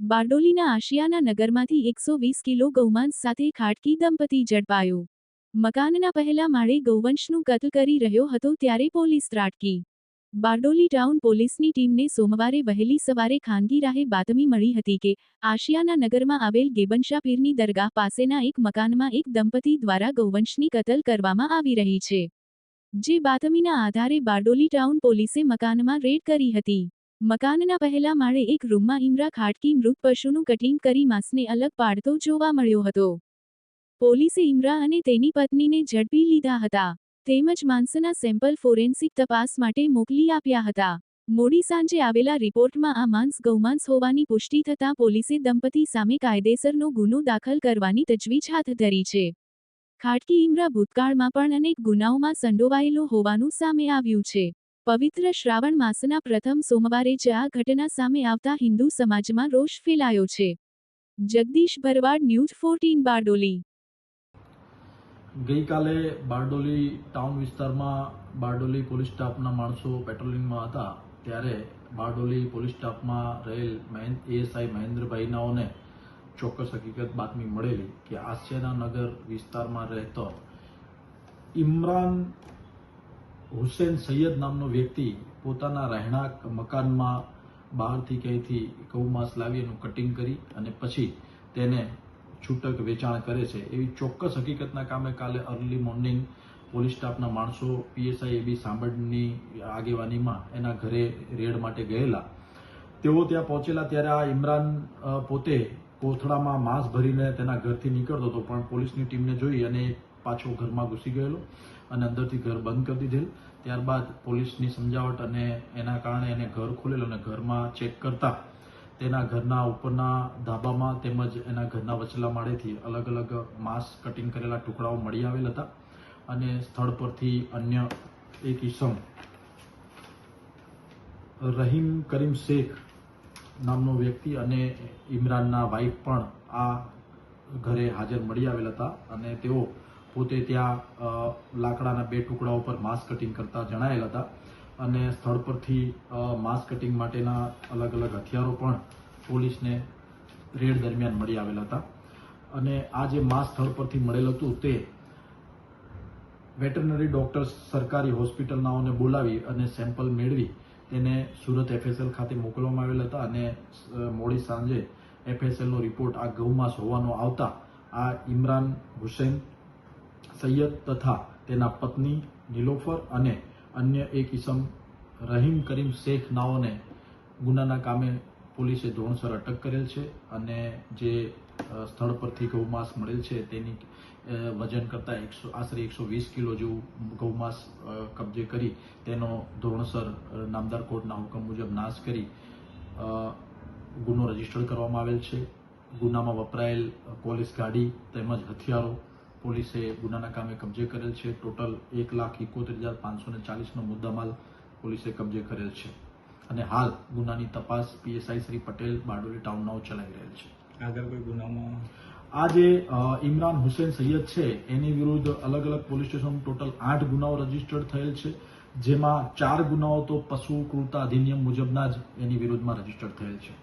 બારડોલીના આશિયાના નગરમાંથી એકસો વીસ કિલો ગૌમાંસ સાથે ખાટકી દંપતી ઝડપાયો. મકાનના પહેલા માળે ગૌવંશનું કતલ કરી રહ્યો હતો ત્યારે પોલીસ ત્રાટકી. બારડોલી ટાઉન પોલીસની ટીમને સોમવારે વહેલી સવારે ખાનગી રાહે બાતમી મળી હતી કે, આશિયાના નગરમાં આવેલ ગેબનશા દરગાહ પાસેના એક મકાનમાં એક દંપતી દ્વારા ગૌવંશની કતલ કરવામાં આવી રહી છે. જે બાતમીના આધારે બારડોલી ટાઉન પોલીસે મકાનમાં રેડ કરી હતી. મકાનના પહેલા માળે એક રૂમમાં ઇમરા ખાટકી મૃત પશુનું કટિંગ કરી માંસને અલગ પાડતો જોવા મળ્યો હતો. પોલીસે ઇમરા અને તેની પત્નીને ઝડપી લીધા હતા. તેમજ માંસના સેમ્પલ ફોરેન્સિક તપાસ માટે મોકલી આપ્યા હતા. મોડી સાંજે આવેલા રિપોર્ટમાં આ માંસ ગૌમાંસ હોવાની પુષ્ટિ થતાં પોલીસે દંપતી સામે કાયદેસરનો ગુનો દાખલ કરવાની તજવીજ હાથ ધરી છે. ખાટકી ઇમરા ભૂતકાળમાં પણ અનેક ગુનાઓમાં સંડોવાયેલો હોવાનું સામે આવ્યું છે. પવિત્ર શ્રાવણ માસના પ્રથમ સોમવારે જ આ ઘટના સામે આવતા હિન્દુ સમાજમાં રોષ ફેલાયો છે. Jagdish Bharwad, news fourteen, Bardoli. ગઈકાલે બારડોલી ટાઉન વિસ્તારમાં બારડોલી પોલીસ સ્ટાફના માણસો પેટ્રોલિંગમાં હતા. ત્યારે બારડોલી પોલીસ સ્ટાફમાં રહેલ એએસઆઈ મહેન્દ્રભાઈનાઓને ચોક્કસ હકીકત બાતમી મળેલી કે આસિયાના નગર વિસ્તારમાં રહેતો ઇમરાન હુસેન સૈયદ નામનો વ્યક્તિ પોતાના રહેણાંક મકાનમાં બહારથી ક્યાંયથી ગૌમાંસ લાવી એનું કટિંગ કરી અને પછી તેને છૂટક વેચાણ કરે છે. એવી ચોક્કસ હકીકતના કામે કાલે અર્લી મોર્નિંગ પોલીસ સ્ટાફના માણસો પીએસઆઈ એબી સાંભળની આગેવાનીમાં એના ઘરે રેડ માટે ગયેલા. તેઓ ત્યાં પહોંચેલા ત્યારે આ ઇમરાન પોતે કોથળામાં માંસ ભરીને તેના ઘરથી નીકળતો હતો, પણ પોલીસની ટીમને જોઈ અને પાછો ઘરમાં ઘૂસી ગયેલો અને અંદરથી ઘર બંધ કરી દીધેલ. ત્યારબાદ પોલીસની સમજાવટ અને એના કારણે એને ઘર ખોલેલું અને ઘરમાં ચેક કરતા તેના ઘરના ઉપરના ધાબામાં તેમજ એના ઘરના વચલા માળેથી અલગ અલગ માંસ કટિંગ કરેલા ટુકડાઓ મળી આવેલ હતા અને સ્થળ પરથી અન્ય એક ઈસમ રહીમ કરીમ શેખ નામનો વ્યક્તિ અને ઇમરાનના વાઇફ પણ આ ઘરે હાજર મળી આવેલ હતા અને તેઓ પોતે ત્યાં લાકડાના બે ટુકડાઓ પર માસ કટિંગ કરતા જણાયેલ હતા. અને સ્થળ પરથી માસ કટિંગ માટેના અલગ અલગ હથિયારો પણ પોલીસને રેડ દરમિયાન મળી આવેલા હતા. અને આ જે માસ સ્થળ પરથી મળેલ હતું તે વેટરનરી ડોક્ટર્સ સરકારી હોસ્પિટલનાઓને બોલાવી અને સેમ્પલ મેળવી તેને સુરત એફએસએલ ખાતે મોકલવામાં આવેલ હતા અને મોડી સાંજે એફએસએલનો રિપોર્ટ આ ગૌમાંસ હોવાનો આવતા આ ઇમરાન હુસેન સૈયદ તથા તેના પત્ની નિલોફર અને અન્ય એક ઇસમ રહીમ કરીમ શેખ નાઓને ગુનાના કામે પોલીસે ધોરણસર અટક કરેલ છે અને જે સ્થળ પરથી ગૌમાંસ મળેલ છે તેની વજન કરતાં એકસો, આશરે એકસો વીસ કિલો જેવું ગૌમાંસ કબજે કરી તેનો ધોરણસર નામદાર કોર્ટના હુકમ મુજબ નાશ કરી ગુનો રજિસ્ટર કરવામાં આવેલ છે. ગુનામાં વપરાયેલ પોલીસ ગાડી તેમજ હથિયારો પોલીસે ગુનાના કામે કબજે કરેલ છે. ટોટલ એક લાખ એકોતેર હજાર પાંચસો ને ચાલીસનો મુદ્દામાલ પોલીસે કબજે કરેલ છે. અને હાલ ગુનાની તપાસ પીએસઆઈ શ્રી પટેલ બારડોલી ટાઉનનાઓ ચલાવી રહેલ છે. આગળ કોઈ ગુનામાં? આ જે ઇમરાન હુસેન સૈયદ છે. એની વિરુદ્ધ અલગ અલગ પોલીસ સ્ટેશન ટોટલ આઠ ગુનાઓ રજીસ્ટર્ડ થયેલ છે. જેમાં ચાર ગુનાઓ તો પશુ ક્રૂરતા અધિનિયમ મુજબના જ એની વિરુદ્ધમાં રજીસ્ટર્ડ થયેલ છે.